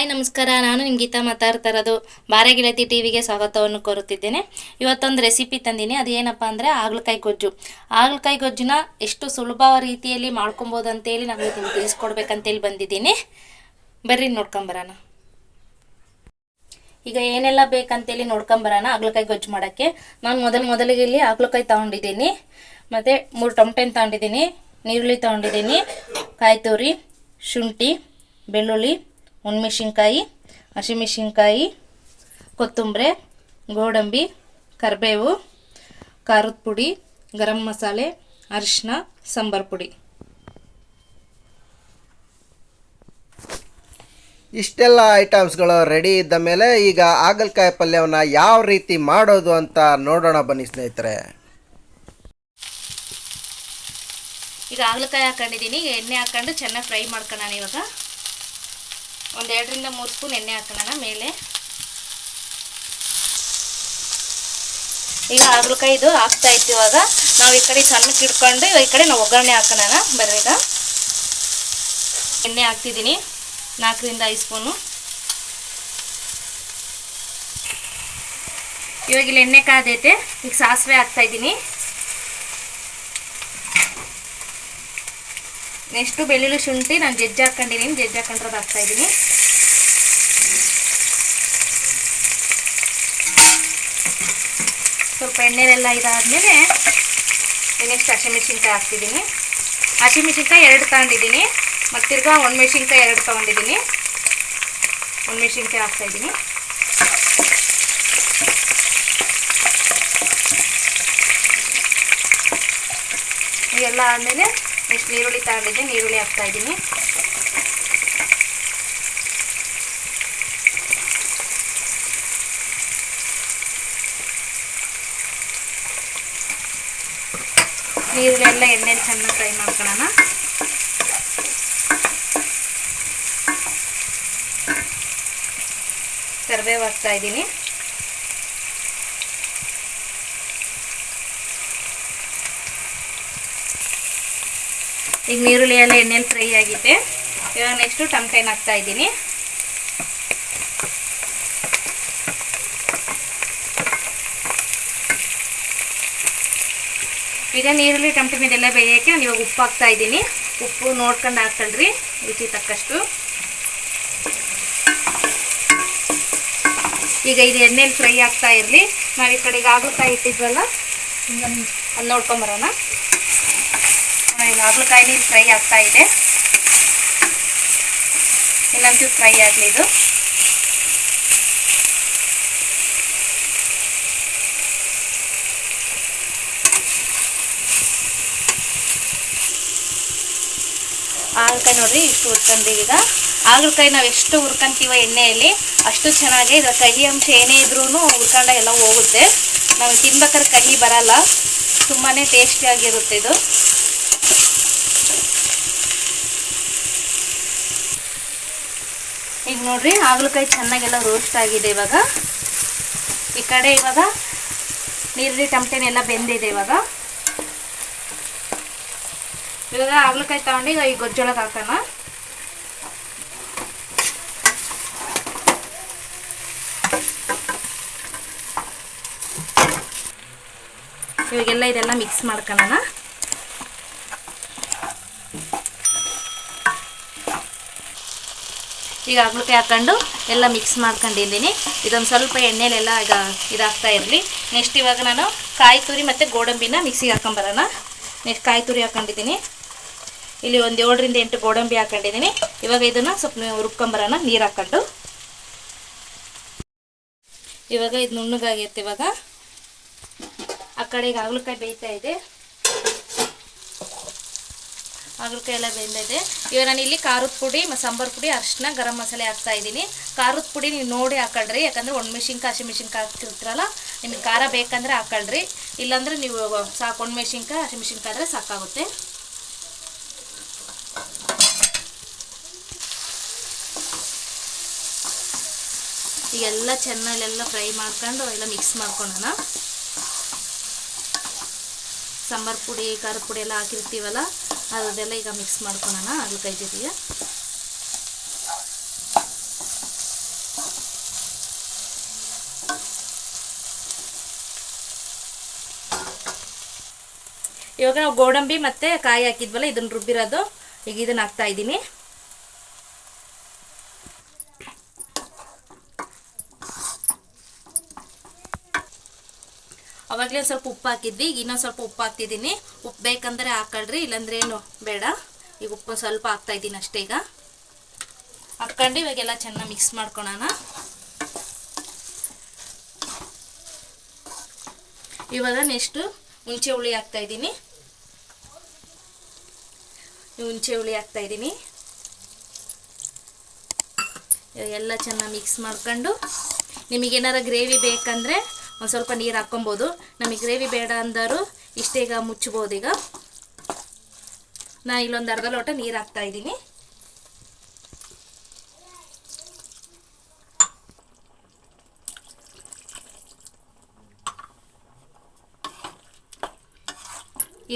Hi, ನಮಸ್ಕಾರ. ನಾನು ನಿಮ್ಮ ಗೀತಾ ಮಾತಾಡ್ತಾ ಇರೋದು ಬಾರೆ ಗೆಳತಿ ಟಿ ವಿಗೆ ಸ್ವಾಗತವನ್ನು ಕೋರುತ್ತಿದ್ದೇನೆ. ಇವತ್ತೊಂದು ರೆಸಿಪಿ ತಂದೀನಿ. ಅದು ಏನಪ್ಪ ಅಂದರೆ ಹಾಗಲಕಾಯಿ ಗೊಜ್ಜು. ಹಾಗಲಕಾಯಿ ಗೊಜ್ಜುನ ಎಷ್ಟು ಸುಲಭ ರೀತಿಯಲ್ಲಿ ಮಾಡ್ಕೊಬೋದು ಅಂತೇಳಿ ನಾನು ನಿಮ್ಗೆ ತಿಳಿಸ್ಕೊಡ್ಬೇಕಂತೇಳಿ ಬಂದಿದ್ದೀನಿ. ಬರ್ರಿ ನೋಡ್ಕೊಂಬರೋಣ ಈಗ ಏನೆಲ್ಲ ಬೇಕಂತೇಳಿ ನೋಡ್ಕೊಂಬರೋಣ ಹಾಗಲಕಾಯಿ ಗೊಜ್ಜು ಮಾಡೋಕ್ಕೆ. ನಾನು ಮೊದಲು ಮೊದಲಿಗೆ ಇಲ್ಲಿ ಹಾಗಲಕಾಯಿ ತೊಗೊಂಡಿದ್ದೀನಿ. ಮತ್ತು ಮೂರು ಟೊಮಟೆ ತಗೊಂಡಿದ್ದೀನಿ, ನೀರುಳ್ಳಿ ತೊಗೊಂಡಿದ್ದೀನಿ ಕಾಯಿ ತುರಿ ಶುಂಠಿ, ಬೆಳ್ಳುಳ್ಳಿ ಒಣಮೆಣಸಿನ್ಕಾಯಿ ಹಸಿಮೆಣ್ಸಿನ್ಕಾಯಿ ಕೊತ್ತಂಬರಿ ಗೋಡಂಬಿ ಕರಿಬೇವು ಖಾರದ ಪುಡಿ ಗರಂ ಮಸಾಲೆ ಅರಿಶಿನ ಸಾಂಬಾರು ಪುಡಿ. ಇಷ್ಟೆಲ್ಲ ಐಟಮ್ಸ್ಗಳು ರೆಡಿ ಇದ್ದ ಮೇಲೆ ಈಗ ಹಾಗಲಕಾಯಿ ಪಲ್ಯವನ್ನು ಯಾವ ರೀತಿ ಮಾಡೋದು ಅಂತ ನೋಡೋಣ ಬನ್ನಿ ಸ್ನೇಹಿತರೆ. ಈಗ ಹಾಗಲಕಾಯಿ ಹಾಕೊಂಡಿದ್ದೀನಿ ಎಣ್ಣೆ ಹಾಕೊಂಡು ಚೆನ್ನಾಗಿ ಫ್ರೈ ಮಾಡ್ಕೊಳ್ಳೋಣ ಇವಾಗ ಒಂದು ಎರಡರಿಂದ ಮೂರು ಸ್ಪೂನ್ ಎಣ್ಣೆ ಹಾಕೋಣ ಮೇಲೆ. ಈಗ ಹಾಗಲಕಾಯಿ ಇದು ಹಾಕ್ತಾ ಇತ್ತು ಇವಾಗ. ನಾವು ಈ ಕಡೆ ಸಣ್ಣಕ್ಕೆ ಇಟ್ಕೊಂಡು ಈ ಕಡೆ ನಾವು ಒಗ್ಗರಣೆ ಹಾಕೋಣ ಬರ್ರಿ ಎಣ್ಣೆ ಹಾಕ್ತಿದ್ದೀನಿ. ನಾಲ್ಕರಿಂದ ಐದು ಸ್ಪೂನು. ಇವಾಗ ಇಲ್ಲಿ ಎಣ್ಣೆ ಕಾದೈತೆ. ಈಗ ಸಾಸಿವೆ ಹಾಕ್ತಾ ಇದ್ದೀನಿ. ನೆಕ್ಸ್ಟು ಬೆಳ್ಳುಳ್ಳಿ ಶುಂಠಿ, ನಾನು ಜಜ್ಜಿ ಹಾಕೊಂಡಿದ್ದೀನಿ ಜಜ್ಜಿ ಹಾಕ್ತಾ ಇದ್ದೀನಿ ಸ್ವಲ್ಪ ಎಣ್ಣೆಲೆಲ್ಲ ಇದಾದಮೇಲೆ ನೆಕ್ಸ್ಟ್ ಹಸಿಮೆಣ್ಸಿನ್ಕಾಯಿ ಹಾಕ್ತಿದ್ದೀನಿ ಹಸಿಮೆಣ್ಸಿನ್ಕಾಯಿ ಎರಡು ತಗೊಂಡಿದ್ದೀನಿ ಮತ್ತು ತಿರ್ಗಾ ಮೆಣಸಿನ್ಕಾಯಿ ಎರಡು ತೊಗೊಂಡಿದ್ದೀನಿ ಒಣಮೆಣಸಿನ್ಕಾಯಿ ಹಾಕ್ತಾ ಇದ್ದೀನಿ ಎಲ್ಲ ಆದಮೇಲೆ ನೆಕ್ಸ್ಟ್ ನೀರುಳ್ಳಿ ತಗೊಂಡಿದ್ದೆ, ನೀರುಳ್ಳಿ ಹಾಕ್ತಾ ಇದ್ದೀನಿ. ನೀರುಳ್ಳಿ ಎಲ್ಲ ಎಣ್ಣೆ ಚೆನ್ನಾಗಿ ಫ್ರೈ ಮಾಡ್ಕೊಳ್ಳೋಣ. ಕರಿಬೇವು ಹಾಕ್ತಾ ಇದ್ದೀನಿ. ಈಗ ನೀರುಳ್ಳಿ ಎಲ್ಲ ಎಣ್ಣೆಲಿ ಫ್ರೈ ಆಗಿದೆ. ಇವಾಗ ನೆಕ್ಸ್ಟು ಟಮಟೆನ ಹಾಕ್ತಾ ಇದ್ದೀನಿ. ಈಗ ನೀರುಳ್ಳಿ ಟಮಟೆ ಮೇಲೆಲ್ಲ ಬೇಯೋಕ್ಕೆ ನಾನು ಇವಾಗ ಉಪ್ಪು ಹಾಕ್ತಾ ಇದ್ದೀನಿ. ಉಪ್ಪು ನೋಡ್ಕೊಂಡು ಹಾಕ್ಕೊಳ್ರಿ ರುಚಿ ತಕ್ಕಷ್ಟು. ಈಗ ಇದು ಎಣ್ಣೆಲಿ ಫ್ರೈ ಆಗ್ತಾ ಇರಲಿ. ನಾವು ಈ ಕಡೆಗೆ ಆಗುತ್ತಾ ಇಟ್ಟಿದ್ವಲ್ಲ ಅದು ನೋಡ್ಕೊಂಬರೋಣ ಈಗ ಹಾಗಲಕಾಯಿ ನೀರು ಫ್ರೈ ಆಗ್ತಾ ಇದೆ. ಇನ್ನೊಂದು ಫ್ರೈ ಆಗಲಿ ಇದು. ಹಾಗಲಕಾಯಿ ನೋಡ್ರಿ ಇಷ್ಟು ಹುರ್ಕೊಂಡಿವಿ ಈಗ ಹಾಗಲಕಾಯಿ ನಾವು ಎಷ್ಟು ಹುರ್ಕೊಂತೀವ ಎಣ್ಣೆಯಲ್ಲಿ ಅಷ್ಟು ಚೆನ್ನಾಗಿ ಇದು. ಕಹಿ ಅಂಶ ಏನೇ ಇದ್ರೂ ಹುರ್ಕೊಂಡಾಗ ಎಲ್ಲ ಹೋಗುತ್ತೆ. ನಾವು ತಿನ್ಬೇಕಾದ್ರೆ ಕಹಿ ಬರಲ್ಲ. ತುಂಬಾ ಟೇಸ್ಟಿಯಾಗಿರುತ್ತೆ ಇದು. ಈಗ ನೋಡ್ರಿ, ಹಾಗಲಕಾಯಿ ಚೆನ್ನಾಗೆಲ್ಲ ರೋಸ್ಟ್ ಆಗಿದೆ ಇವಾಗ. ಈ ಕಡೆ ಇವಾಗ ನೀರುಳ್ಳಿ ಟಮಟೆನೆಲ್ಲ ಬೆಂದಿದೆ ಇವಾಗ. ಇವಾಗ ಹಾಗಲಕಾಯಿ ತಗೊಂಡು ಈಗ ಈ ಗೊಜ್ಜೊಳಗೆ ಹಾಕೋಣ. ಇವಾಗೆಲ್ಲ ಇದೆಲ್ಲ ಮಿಕ್ಸ್ ಮಾಡ್ಕೊಳ್ಳೋಣ ಈಗ ಹಾಗಲಕಾಯಿ ಹಾಕೊಂಡು ಎಲ್ಲ ಮಿಕ್ಸ್ ಮಾಡ್ಕೊಂಡಿದ್ದೀನಿ. ಇದೊಂದು ಸ್ವಲ್ಪ ಎಣ್ಣೆಲೆಲ್ಲ ಈಗ ಇದಾಗ್ತಾ ಇರಲಿ. ನೆಕ್ಸ್ಟ್ ಇವಾಗ ನಾನು ಕಾಯಿ ತುರಿ ಮತ್ತು ಗೋಡಂಬಿನ ಮಿಕ್ಸಿಗೆ ಹಾಕೊಂಬರೋಣ ನೆಕ್ಸ್ಟ್ ಕಾಯಿ ತುರಿ ಹಾಕೊಂಡಿದ್ದೀನಿ. ಇಲ್ಲಿ ಒಂದು ಏಳರಿಂದ ಎಂಟು ಗೋಡಂಬಿ ಹಾಕೊಂಡಿದ್ದೀನಿ. ಇವಾಗ ಇದನ್ನು ಸ್ವಲ್ಪ ರುಬ್ಕೊಂಬರೋಣ ನೀರು ಹಾಕೊಂಡು. ಇವಾಗ ಇದು ನುಣ್ಣಗಾಗೈತೆ ಇವಾಗ. ಆ ಕಡೆಗೆ ಹಾಗಲಕಾಯಿ ಬೇಯ್ತಾ ಇದೆ. ಹಾಗಲಕಾಯಿ ಎಲ್ಲ ಬೆಂದಿದೆ. ಇವಾಗ ನಾನು ಇಲ್ಲಿ ಖಾರದ ಪುಡಿ ಸಾಂಬಾರ್ ಪುಡಿ, ಅರ್ಶಿನ, ಗರಂ ಮಸಾಲೆ ಹಾಕ್ತಾ ಇದ್ದೀನಿ. ಖಾರದ ಪುಡಿ ನೀವು ನೋಡಿ ಹಾಕೊಳ್ರಿ. ಯಾಕಂದರೆ ಒಣಮೆಣ್ಸಿನ್ಕಾಯಿ ಹಸಿಮೆಣ್ಸಿನ್ಕಾಯಿ ಹಾಕ್ತಿರ್ತೀರಲ್ಲ, ನಿಮಗೆ ಖಾರ ಬೇಕಂದರೆ ಹಾಕೊಳ್ರಿ. ಇಲ್ಲಾಂದರೆ ನೀವು ಸಾಕು ಒಣಮೆಣ್ಸಿನ್ಕಾಯಿ ಹಸಿಮೆಣ್ಸಿನ್ಕಾಯಿ ಆದರೆ ಸಾಕಾಗುತ್ತೆ. ಈಗೆಲ್ಲ ಚೆನ್ನಾಗೆಲ್ಲ ಫ್ರೈ ಮಾಡ್ಕೊಂಡು ಎಲ್ಲ ಮಿಕ್ಸ್ ಮಾಡ್ಕೊಳ್ಳೋಣ ಸಾಂಬಾರು ಪುಡಿ, ಖಾರದ ಪುಡಿ ಎಲ್ಲ ಹಾಕಿರ್ತೀವಲ್ಲ ಅದೆಲ್ಲ ಈಗ ಮಿಕ್ಸ್ ಮಾಡ್ಕೊಳ್ಳೋಣ ಕೈ ಜೊತೆಗೆ. ಇವಾಗ ಗೋಡಂಬಿ ಮತ್ತು ಕಾಯಿ ಹಾಕಿದ್ವಲ್ಲ, ಇದನ್ನು ರುಬ್ಬಿರೋದು. ಈಗ ಇದನ್ನು ಹಾಕ್ತಾ ಇದ್ದೀನಿ. ಅವಾಗಲೇ ಸ್ವಲ್ಪ ಉಪ್ಪು ಹಾಕಿದ್ವಿ ಈಗ ಇನ್ನೊಂದು ಸ್ವಲ್ಪ ಉಪ್ಪು ಹಾಕ್ತಿದ್ದೀನಿ. ಉಪ್ಪು ಬೇಕಂದರೆ ಹಾಕೊಳ್ರಿ, ಇಲ್ಲಾಂದ್ರೆ ಏನು ಬೇಡ. ಈಗ ಉಪ್ಪು ಸ್ವಲ್ಪ ಹಾಕ್ತಾ ಇದ್ದೀನಿ ಅಷ್ಟೇ ಈಗ. ಹಾಕ್ಕೊಂಡು ಇವಾಗೆಲ್ಲ ಚೆನ್ನಾಗಿ ಮಿಕ್ಸ್ ಮಾಡ್ಕೊಳೋಣ. ಇವಾಗ ನೆಕ್ಸ್ಟು ಹುಣಸೆ ಹುಳಿ ಹಾಕ್ತಾ ಇದ್ದೀನಿ. ಹುಣಸೆ ಹುಳಿ ಹಾಕ್ತಾ ಇದ್ದೀನಿ. ಎಲ್ಲ ಚೆನ್ನಾಗಿ ಮಿಕ್ಸ್ ಮಾಡ್ಕೊಂಡು ನಿಮಗೇನಾರ ಗ್ರೇವಿ ಬೇಕಂದರೆ ಒಂದು ಸ್ವಲ್ಪ ನೀರು ಹಾಕ್ಕೊಬೋದು. ನಮಗೆ ಗ್ರೇವಿ ಬೇಡ ಅಂದರು ಇಷ್ಟೀಗ ಈಗ ಮುಚ್ಬೋದು ಈಗ. ನಾನು ಇಲ್ಲೊಂದು ಅರ್ಧ ಲೋಟ ನೀರು ಹಾಕ್ತಾ ಇದ್ದೀನಿ.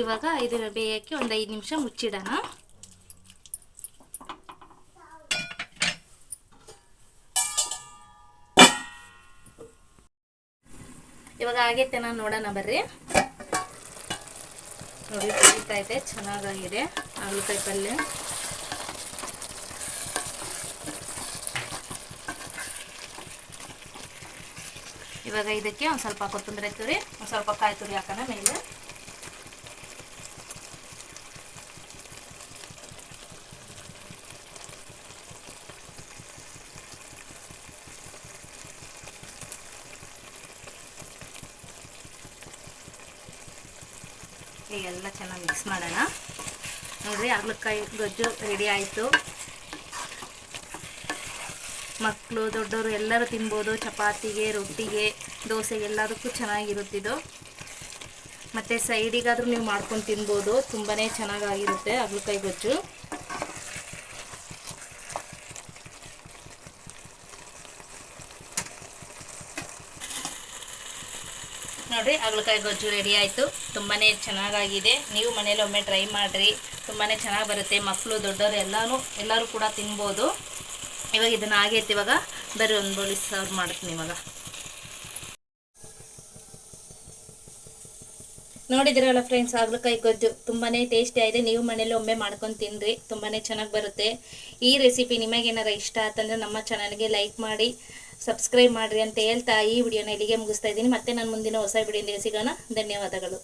ಇವಾಗ ಇದರ ಬೇಯಕ್ಕೆ ಒಂದು ಐದು ನಿಮಿಷ ಮುಚ್ಚಿಡೋಣ. ಆಗೈತೆ ನೋಡೋಣ ಬರ್ರಿ. ನೋಡಿ ಇದೆ, ಚೆನ್ನಾಗಾಗಿದೆ ಆಲೂಕಾಯಿ ಪಲ್ಯ ಇವಾಗ ಇದಕ್ಕೆ ಒಂದು ಸ್ವಲ್ಪ ಕೊತ್ತಂಬರಿ ತುರಿ, ಒಂದು ಸ್ವಲ್ಪ ಕಾಯಿ ತುರಿ ಹಾಕೋಣ ಮೇಲೆ. ಈಗೆಲ್ಲ ಚೆನ್ನಾಗಿ ಮಿಕ್ಸ್ ಮಾಡೋಣ. ನೋಡ್ರಿ, ಹಾಗಲಕಾಯಿ ಗೊಜ್ಜು ರೆಡಿ ಆಯಿತು. ಮಕ್ಕಳು ದೊಡ್ಡವರು ಎಲ್ಲರೂ ತಿನ್ಬೋದು. ಚಪಾತಿಗೆ, ರೊಟ್ಟಿಗೆ, ದೋಸೆಗೆ ಎಲ್ಲದಕ್ಕೂ ಚೆನ್ನಾಗಿರುತ್ತಿದ್ದು ಮತ್ತು ಸೈಡಿಗಾದರೂ ನೀವು ಮಾಡ್ಕೊಂಡು ತಿನ್ಬೋದು. ತುಂಬಾ ಚೆನ್ನಾಗಾಗಿರುತ್ತೆ ಹಾಗಲಕಾಯಿ ಗೊಜ್ಜು. ನೋಡ್ರಿ, ಹಾಗಲಕಾಯಿ ಗೊಜ್ಜು ರೆಡಿ ಆಯಿತು. ತುಂಬಾ ಚೆನ್ನಾಗಾಗಿದೆ. ನೀವು ಮನೇಲಿ ಒಮ್ಮೆ ಟ್ರೈ ಮಾಡಿರಿ. ತುಂಬಾ ಚೆನ್ನಾಗಿ ಬರುತ್ತೆ. ಮಕ್ಕಳು ದೊಡ್ಡವರು ಎಲ್ಲರೂ ಎಲ್ಲರೂ ಕೂಡ ತಿನ್ಬೋದು. ಇವಾಗ ಇದನ್ನು ಆಗೈತೆ ಇವಾಗ ಬರೀ ಒಂದು ಬೋಳಿ ಸರ್ವ್ ಮಾಡ್ತೀನಿ ಇವಾಗ. ನೋಡಿದ್ರಲ್ಲ ಫ್ರೆಂಡ್ಸ್ ಹಾಗಲಕಾಯಿ ಗೊಜ್ಜು. ತುಂಬಾ ಟೇಸ್ಟಿ ಆಗಿದೆ. ನೀವು ಮನೇಲಿ ಒಮ್ಮೆ ಮಾಡ್ಕೊಂಡು ತಿನ್ನಿರಿ ತುಂಬಾ ಚೆನ್ನಾಗಿ ಬರುತ್ತೆ. ಈ ರೆಸಿಪಿ ನಿಮಗೇನಾರ ಇಷ್ಟ ಆತಂದ್ರೆ ನಮ್ಮ ಚಾನಲ್ಗೆ ಲೈಕ್ ಮಾಡಿ ಸಬ್ಸ್ಕ್ರೈಬ್ ಮಾಡಿರಿ ಅಂತ ಹೇಳ್ತಾ ಈ ವಿಡಿಯೋನ ಇಲ್ಲಿಗೆ ಮುಗಿಸ್ತಾ ಇದ್ದೀನಿ. ಮತ್ತೆ ನಾನು ಮುಂದಿನ ಹೊಸ ವಿಡಿಯೋ ಸಿಗೋಣ. ಧನ್ಯವಾದಗಳು.